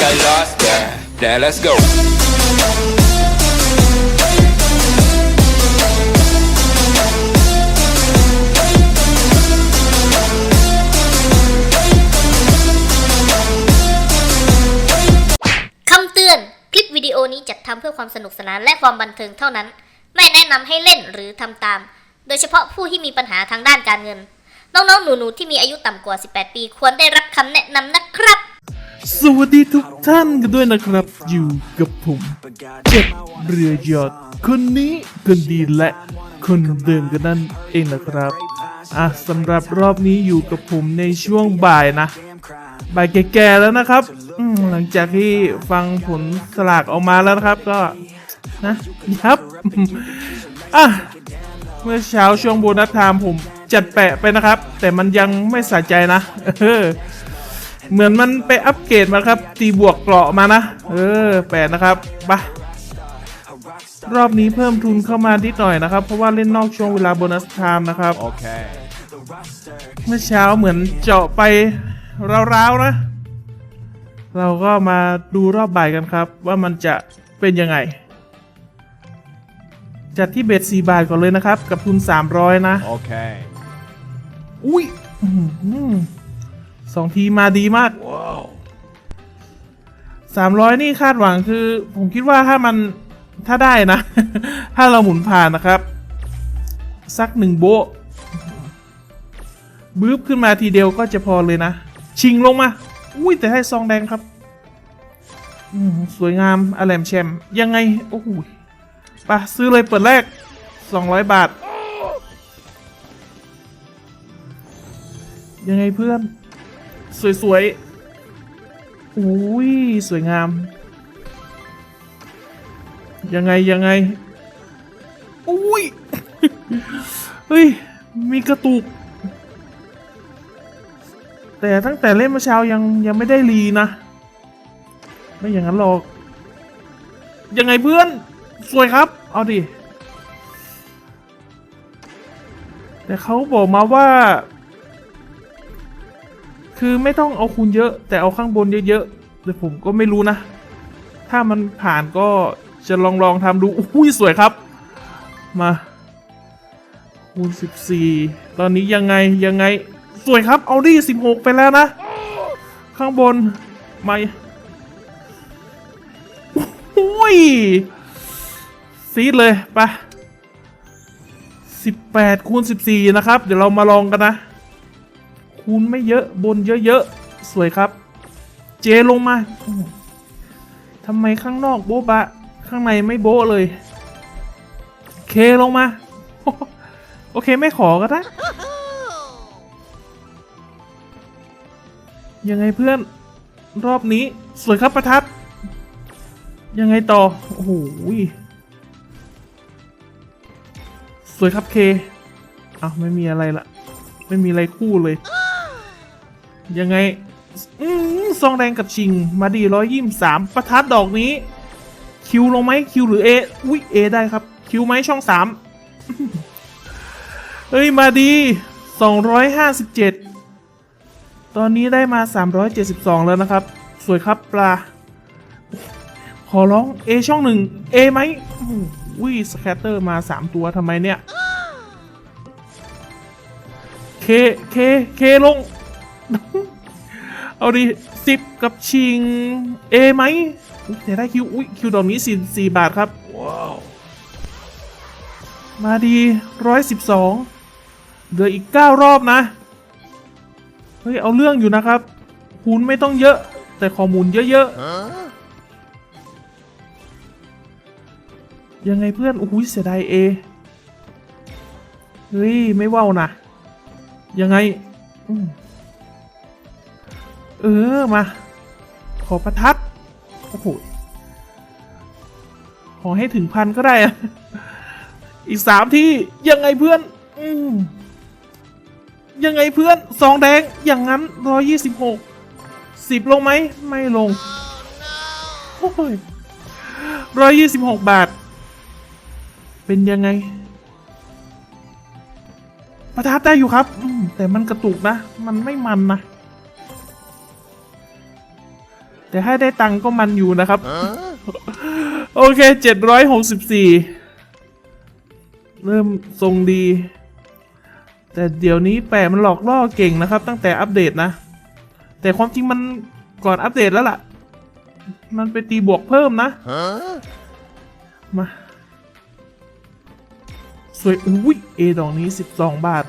got lost there. Now let's go. คำเตือน คลิปวิดีโอนี้จัดทำเพื่อความสนุกสนานและความบันเทิงเท่านั้น ไม่แนะนำให้เล่นหรือทำตาม โดยเฉพาะผู้ที่มีปัญหาทางด้านการเงิน น้องๆ หนูๆ ที่มีอายุต่ำกว่า 18 ปี ควรได้รับคำแนะนำนะครับ สวัสดีทุกท่านกันด้วยนะครับ อยู่กับผมเจ็ดเรือยอดคนนี้คนดีและคนเดิมกันนั่นเองนะครับอะสำหรับรอบนี้อยู่กับผมในช่วงบ่ายนะ บ่ายแก่ๆแล้วนะครับอืมหลังจากที่ฟังผลสลากออกมาแล้วนะครับก็นะครับอะเมื่อเช้าช่วงโบนัสไทม์ผมจัดแปะไปนะครับ แต่มันยังไม่สะใจนะ เออเหมือนมันไปอัปเกรดมาครับ ตีบวกเกราะมานะ เออแปดนะครับไปะรอบนี้เพิ่มทุนเข้ามานิดหน่อยนะครับ เพราะว่าเล่นนอกช่วงเวลาโบนัสไทม์นะครับ Okay. เมื่อเช้าเหมือนเจาะไปราวๆนะ เราก็มาดูรอบบ่ายกันครับ ว่ามันจะเป็นยังไง จัดที่เบ็ด4บาทก่อนเลยนะครับ กับทุน 300 นะ Okay. อุ้ยอื้อหือ สองทีมาดีมาก Whoa. สามร้อยนี่คาดหวังคือ ผมคิดว่าถ้ามันถ้าได้นะ ถ้าเราหมุนผ่านนะครับ สักหนึ่งโบะบึ้บขึ้นมาทีเดียวก็จะพอเลยนะ ชิงลงมา อุ้ยแต่ให้ซองแดงครับอืมสวยงามอแลมแชมยังไง โอ้โหไปะซื้อเลยเปิดแรก 200 บาท ยังไงเพื่อน สวยๆอุ้ยสวยงาม ยังไงยังไงอุ้ยเฮ้ยมีกระตุก แต่ตั้งแต่เล่นเมื่อเช้ายังยังไม่ได้รีนะ ไม่อย่างนั้นหรอก ยังไงเพื่อน สวยครับ เอาดิ แต่เขาบอกมาว่า คือไม่ต้องเอาคูณเยอะ แต่เอาข้างบนเยอะๆแต่ผมก็ไม่รู้นะ ถ้ามันผ่านก็จะลองลองทำดูอุ้ยสวยครับ มาคูณ14 ตอนนี้ยังไงยังไง สวยครับเอาดิ16 ไปแล้วนะ ข้างบนไม่อุ้ยซีดเลยไป18คูณ14 นะครับ เดี๋ยวเรามาลองกันนะ คูณไม่เยอะบนเยอะๆ สวยครับ เจลงมาทำไมข้างนอกโบ๊ะบะ ข้างในไม่โบ๊ะเลย เคลงมา โอเคไม่ขอก็ได้ยังไงเพื่อนรอบนี้ สวยครับประทัด ยังไงต่อ โอ้โหสวยครับเคเอาวไม่มีอะไรละ ไม่มีอะไรคู่เลย ยังไงอืมซองแดงกับชิง มาดีร้อยยี่สามประทัดดอกนี้ คิวลงไหมคิวหรือเออุ้ยเอได้ครับ คิวไหมช่องสามเฮ้ย มาดีสองร้อยห้าสิบเจ็ดตอนนี้ได้มาสามร้อยเจ็ดสิบสองแล้วนะครับ สวยครับปลา ขอร้องเอช่องหนึ่งเอไหมอุ้ยสแคตเตอร์มาสามตัวทำไมเนี่ย เค เค เคลง เอาดิสิบกับชิง เอไหมอุ๊ยแต่ได้คิวอุ้ยคิวดอกนี้สี่สี่บาทครับ Whoa. มาดีร้อยสิบสองเหลืออีกเก้ารอบนะ เฮ้ย เอาเรื่องอยู่นะครับคูณไม่ต้องเยอะ แต่ข้อมูลเยอะๆ ยังไงเพื่อนโอ้โหเสียดายเอเฮ้ย ไม่ว่าวนะ ยังไงอืม เออ มา ขอประทัด โอ้โห ขอให้ถึงพันก็ได้อะอีกสามที่ยังไงเพื่อน อืมยังไงเพื่อนสองแดงอย่างนั้นร้อยยี่สิบหกสิบลงไหม ไม่ลงโอ้ยร้อยยี่สิบหกบาท เป็นยังไง ประทับได้อยู่ครับ แต่มันกระตุกนะ มันไม่มันนะ แต่ให้ได้ตังค์ก็มันอยู่นะครับ โอเค764เริ่มทรงดี แต่เดี๋ยวนี้แปะมันหลอกล่อเก่งนะครับ ตั้งแต่อัปเดตนะ แต่ความจริงมันก่อนอัปเดตแล้วล่ะ มันไปตีบวกเพิ่มนะ มา สวยอุ้ยเอดอกนี้12บาท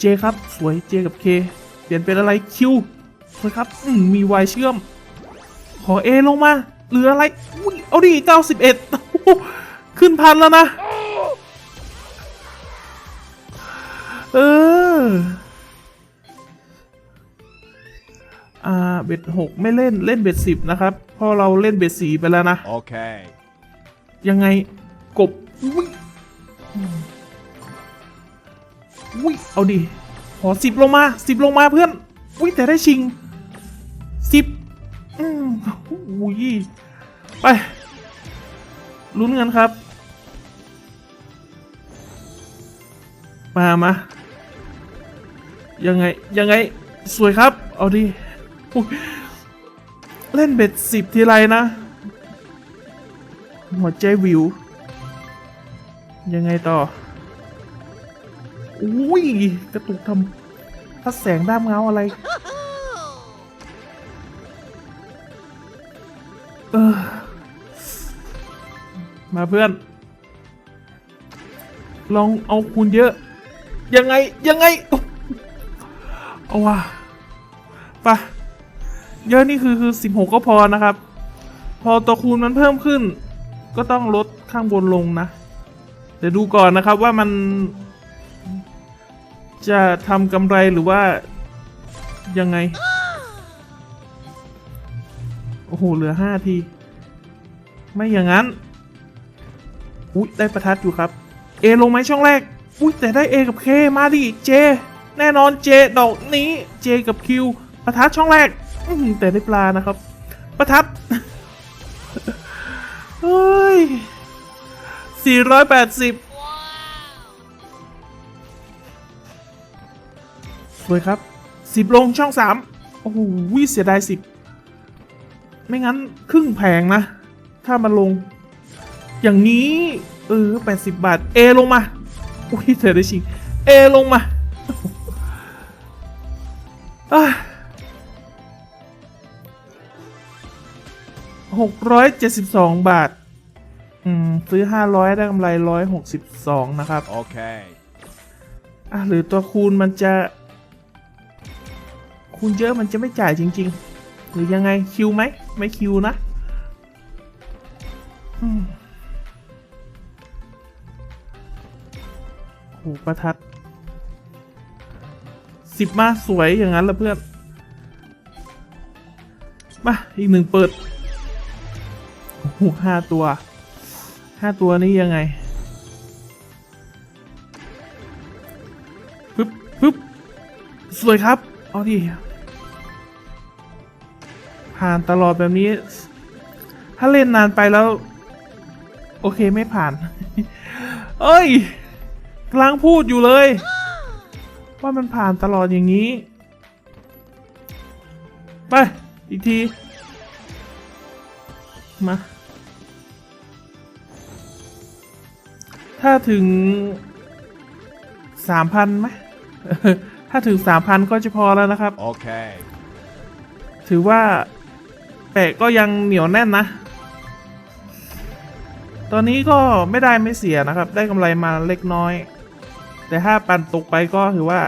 เจครับ สวยเจกับเคเปลี่ยนเป็นอะไรคิวสวยครับอืมมีวายเชื่อม ขอเอลงมาเหลืออะไรอุ้ยเอาดิ91โอ้โหขึ้นพันแล้วนะ เอออ่าเบ็ดหกไม่เล่นเล่นเบ็ดสิบนะครับเพราะเราเล่นเบ็ดสีไปแล้วนะ Okay. ยังไงกบ อุ้ยเอาดิขอสิบลงมาสิบลงมาเพื่อนอุ้ยแต่ได้ชิงสิบอืมอุ้ยไปลุ้นกันครับ มามายังไง ยังไงสวยครับ เอาดิเล่นเบ็ดสิบทีไรนะ หัวใจวิว ยังไงต่อ อุ้ยกระตุกทำพัดแสงด้ามเงาอะไร เออ มาเพื่อน ลองเอาคูณเยอะ ยังไง ยังไง เอาว่ะไปะเยอะนี่คือคือสิบหกก็พอนะครับ พอตัวคูณมันเพิ่มขึ้น ก็ต้องลดข้างบนลงนะ เดี๋ยวดูก่อนนะครับว่ามัน จะทำกำไรหรือว่า ยังไง โอ้โห เหลือห้าที ไม่อย่างนั้น อุ้ยได้ประทัดอยู่ครับ เอลงไหมช่องแรก อุ้ยแต่ได้ A กับ K มาดิ J แน่นอน J ดอกนี้ J กับ Q ประทัดช่องแรก อืแต่ได้ปลานะครับ ประทัดเฮ้ย480 สวยครับ10ลงช่อง3โอ้โหเสียดาย10ไม่งั้นครึ่งแพงนะ ถ้ามันลง อย่างนี้เออ80บาทเอลงมาอุ้ยเธอได้ชิงเอลงมาอะ672บาท อืม ซื้อ500ได้กำไร162นะครับ Okay. อะ หรือตัวคูณมันจะ คูณเยอะมันจะไม่จ่ายจริง ๆ หรือยังไงคิวไหมไม่คิวนะอืมโหประทัดสิบมาสวยอย่างนั้นละเพื่อน มา อีกหนึ่งเปิดโอ้โหห้าตัวห้าตัวนี้ยังไงปึ๊บปึ๊บสวยครับ เอาดิ ผ่านตลอดแบบนี้ ถ้าเล่นนานไปแล้ว โอเคไม่ผ่าน เอ้ยกำลังพูดอยู่เลย ว่ามันผ่านตลอดอย่างนี้ ไป อีกที มา ถ้าถึงสามพันไหมถ้าถึงสามพันก็จะพอแล้วนะครับ Okay. ถือว่า แปะก็ยังเหนียวแน่นนะ ตอนนี้ก็ไม่ได้ไม่เสียนะครับ ได้กำไรมาเล็กน้อย แต่ถ้าปันตกไปก็ถือว่า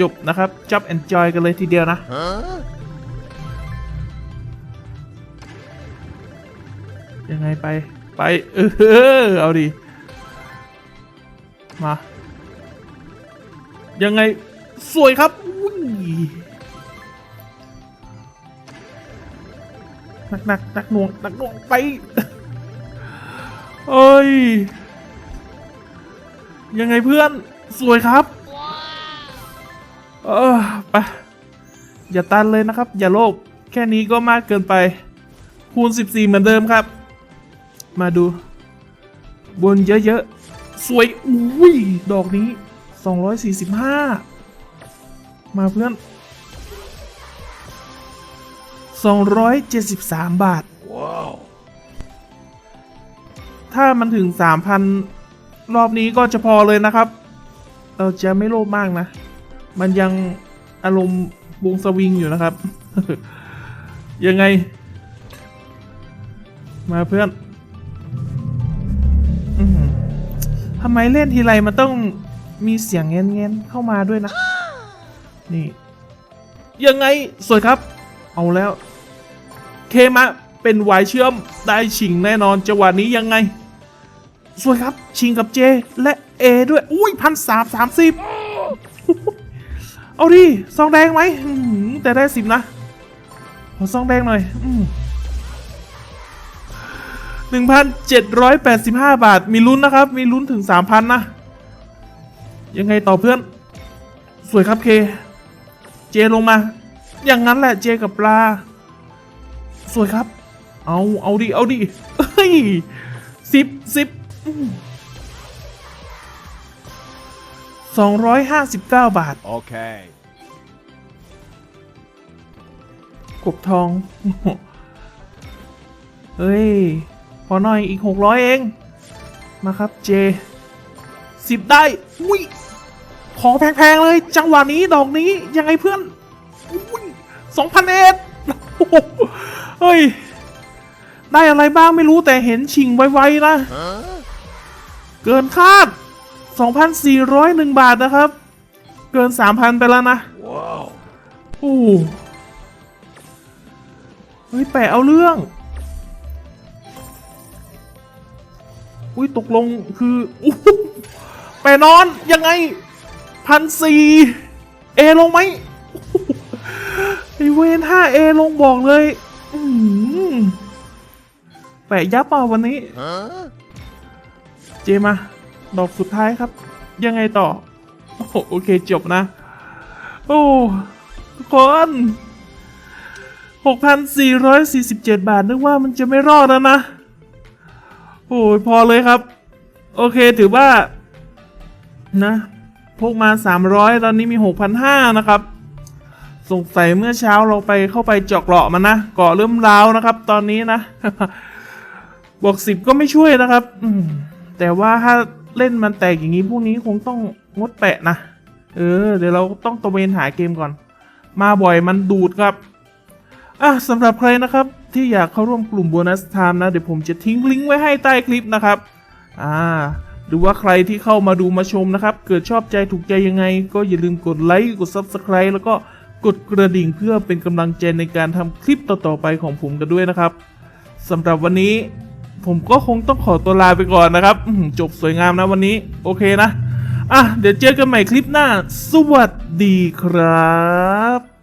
จบนะครับจับ enjoy กันเลยทีเดียวนะ Huh? ยังไงไปไป เออเอาดิมา ยังไงสวยครับอุ้ย หนักหนักหนักหน่วงหนักหน่วงไปเอ้ย ยังไงเพื่อนสวยครับ เออไปอย่าตันเลยนะครับ อย่าโลภแค่นี้ก็มากเกินไป คูณ 14 เหมือนเดิมครับ มาดู บนเยอะๆ สวย อุ้ย ดอกนี้ 245 มาเพื่อน 273 บาท ถ้ามันถึง 3,000 รอบนี้ก็จะพอเลยนะครับ เราจะไม่โลภมากนะ มันยังอารมณ์วงสวิงอยู่นะครับ ยังไง มาเพื่อนอือหือทำไมเล่นทีไรมันต้องมีเสียงเงี้ยนๆเข้ามาด้วยนะ นี่ ยังไงสวยครับ เอาแล้ว เคมะเป็นวายเชื่อมได้ชิงแน่นอนจังหวะนี้ยังไง สวยครับชิงกับเจและเอด้วย อุ้ยพันสามสามสิบเอาดิซองแดงไหมแต่ได้สิบนะ ขอซองแดงหน่อยหนึ่งพันเจ็ดร้อยแปดสิบห้าบาท มีลุ้นนะครับ มีลุ้นถึงสามพันนะ ยังไงต่อเพื่อน สวยครับเค เจลงมา อย่างนั้นแหละเจกับปลา สวยครับ เอาเอาดิเอาดิเฮ้ยสิบสิบสองร้อยห้าสิบเก้าบาท Okay. กบทอง เฮ้ย พอหน่อยอีกหกร้อยเอง มาครับเจสิบได้ อุ้ย ขอแพง ๆ เลย จังหวะนี้ ดอกนี้ ยังไงเพื่อนอุ้ยสองพันเอ็ด เฮ้ย ได้อะไรบ้างไม่รู้แต่เห็นชิงไวๆนะ เกินคาด 2,401 บาทนะครับ เกิน 3,000 ไปแล้วนะ Whoa. โอ้โหเฮ้ยแปะเอาเรื่อง อุ้ยตกลงคืออู้หูแปะนอน ยังไงพันสี่เอลงไหมอู้หูไอเวนห้าเอลงบอกเลยอือหือ แปะยับเปล่าวันนี้ เจมา ดอกสุดท้ายครับ ยังไงต่อโอ้โหโอเคจบนะ โอ้ทุกคน6,447 บาท นึกว่ามันจะไม่รอดแล้วนะ โอ้ยพอเลยครับ โอเคถือว่า นะ พกมา 300 ตอนนี้มี 6,500 นะครับ สงสัยเมื่อเช้าเราไปเข้าไปเจาะเกราะมันนะเกาะเริ่มร้าวนะครับ ตอนนี้นะ บวกสิบก็ไม่ช่วยนะครับ อืมแต่ว่าถ้าเล่นมันแตกอย่างนี้พวกนี้คงต้องงดแปะนะ เออ เดี๋ยวเราต้องตะเวนหาเกมก่อน มาบ่อยมันดูดครับ อะสำหรับใครนะครับ ที่อยากเข้าร่วมกลุ่มโบนัสไทม์นะ เดี๋ยวผมจะทิ้งลิงก์ไว้ให้ใต้คลิปนะครับ อ่าหรือว่าใครที่เข้ามาดูมาชมนะครับ เกิดชอบใจถูกใจยังไง ก็อย่าลืมกดไลค์ กด Subscribe แล้วก็ กดกระดิ่งเพื่อเป็นกำลังใจในการทำคลิปต่อๆไปของผมกันด้วยนะครับสำหรับวันนี้ผมก็คงต้องขอตัวลาไปก่อนนะครับจบสวยงามนะวันนี้ โอเคนะ อะ เดี๋ยวเจอกันใหม่คลิปหน้า สวัสดีครับ